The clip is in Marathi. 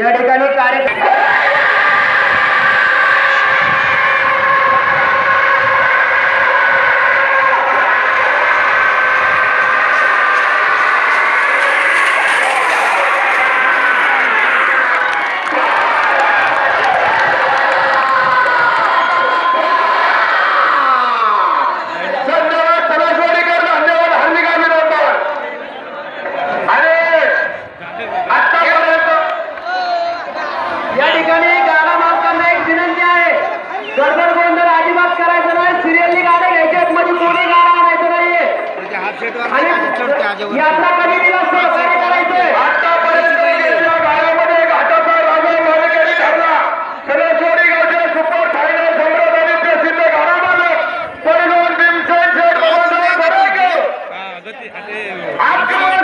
Yeah. आता परिस्थितीमध्ये घाटाचा राम मारेकडे घडला सुपर फायनास धंद्रामध्ये देशील गाडामध्ये